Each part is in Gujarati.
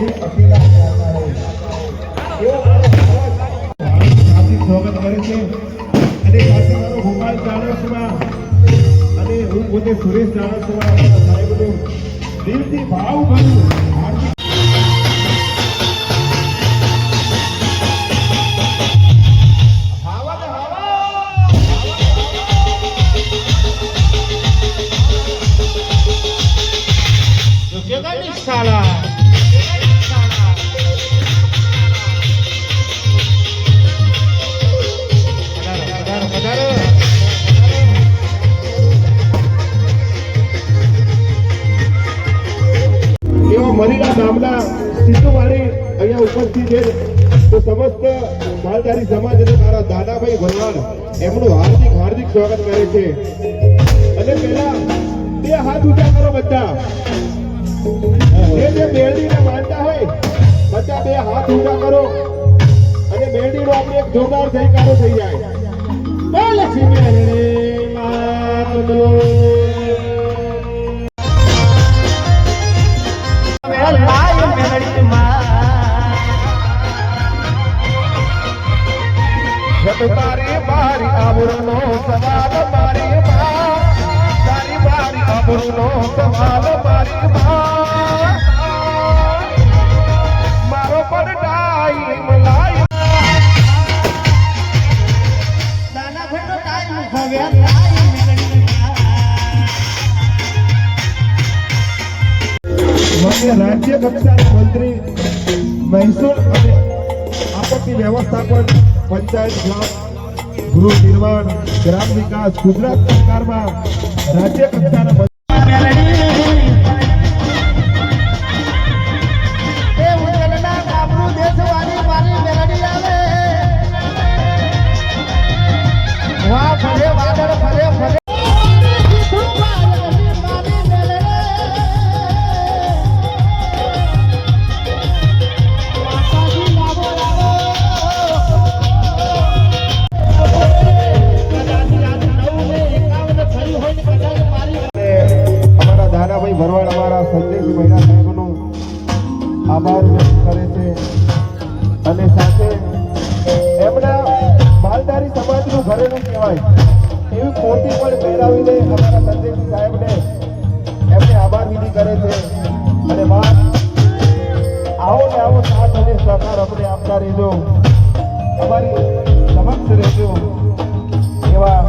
એવો છે. અને સાથે મારો ગોપાલ ચાણસમા અને હું પોતે સુરેશ ચાણસમા દિલથી ભાવ ભર્યું ગામના સિદ્ધુવાણી અહીંયા ઉપસ્થિત છે. તો સમસ્ત માલધારી સમાજ અને મારા દાદાભાઈ ભરવાડ એમનું હાર્દિક હાર્દિક સ્વાગત કરે છે. અને પેલા બે હાથ ઊંચા કરો બધા. જે જે મેળવીને માનતા હોય, બધા બે હાથ ઊંચા કરો. અને મેળવીનો આપણે એક જોરદાર જયકારો થઈ જાય. લક્ષ્મી મેળવી માતનો તારી મારી આબરૂનો સવાલ મારી માં. તારી મારી આબરૂનો સવાલ મારી માં. મારો પણ ટાઈમ લાઈ મને રાજ્ય કક્ષાના મંત્રી મહેસૂલ અને આપત્તિ વ્યવસ્થાપન પંચાયત ગ્રામ ગૃહ નિર્માણ ગ્રામ વિકાસ ગુજરાત સરકારમાં રાજ્ય કક્ષાના ભરવાડ અમારા સંજયસિંહ મહિલા સાહેબનો આભાર વ્યક્ત કરે છે. અને સાથે એમના માલધારી સમાજનું ઘરેલું કહેવાય એવી કોટી પણ પહેરાવીને અમારા સંજયસિંહ સાહેબને એમને આભાર વિધિ કરે છે. અને વાત આવો ને આવો સાથ અને સહકાર અમને આપતા રહેજો. અમારી સમક્ષ રહેજો. એવા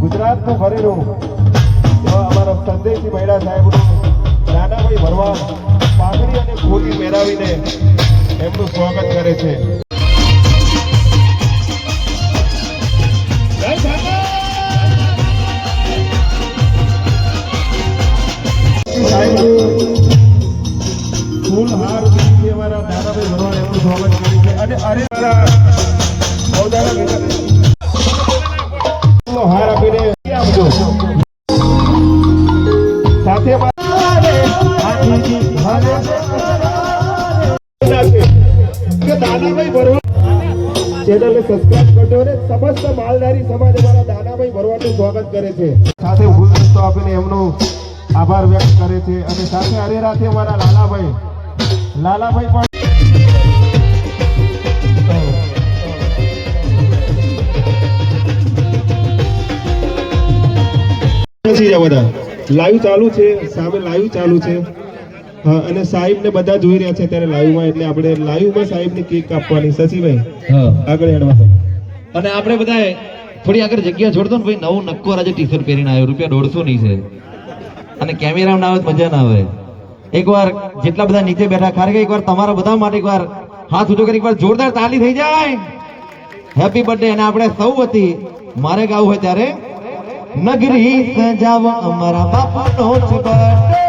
ગુજરાતનું ભરેલું સંદેશી મહિલા સાહેબનું નાનાભાઈ ભરવા પાઘડી અને ખોટી પહેરાવીને એમનું સ્વાગત કરે છે. ફૂલ હાર એમનું સ્વાગત કરે છે. અને અરે હાર આપીને આપજો ચેનલને સબસ્ક્રાઇબ કરજો અને સમસ્ત માલધારી સમાજ અમારા દાનાભાઈ ભરવાડનું સ્વાગત કરે છે. સાથે રસ્તો આપીને એમનો આભાર વ્યક્ત કરે છે અને સાથે અરેરાથી અમારા લાલાભાઈ. લાલાભાઈ પણ બધા લાઈવ ચાલુ છે સામે લાઈવ ચાલુ છે. હા અને સાહેબ ને બધા જોઈ રહ્યા છે ત્યારે લાઈવમાં એટલે આપણે લાઈવમાં સાહેબની કેક કાપવાની શશીભાઈ આગળ હેડવા અને આપણે બધા થોડી આગળ જગ્યા છોડતો ને ભાઈ નવું નક્કોર આજે ટી શર્ટ પહેરીને આવ્યો. રૂપિયા દોઢસો ની છે. અને કેમેરા ના આવે મજા ના આવે. એકવાર જેટલા બધા નીચે બેઠા ખારે એકવાર તમારા બધા માટે એકવાર હાથ ઊંચો કરી એકવાર જોરદાર તાલી થઈ જાય. હેપી બર્થડે અને આપણે સૌ હતી મારે ગાવું હોય ત્યારે નગરી સજાવ અમારા બાપાનો જ birthday.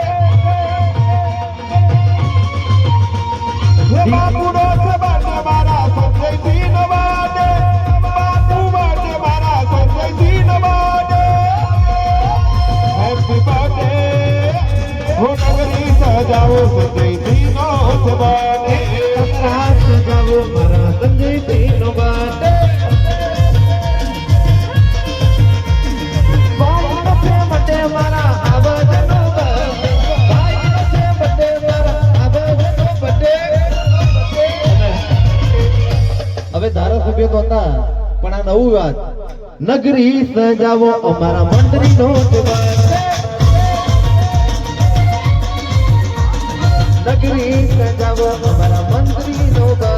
ધારાસભ્ય તો હતા પણ આ નવું વાત. નગરી સજાવો અમારા મંત્રીનો જવાબ. નગરી સજાવો અમારા મંત્રીનો બર્થડે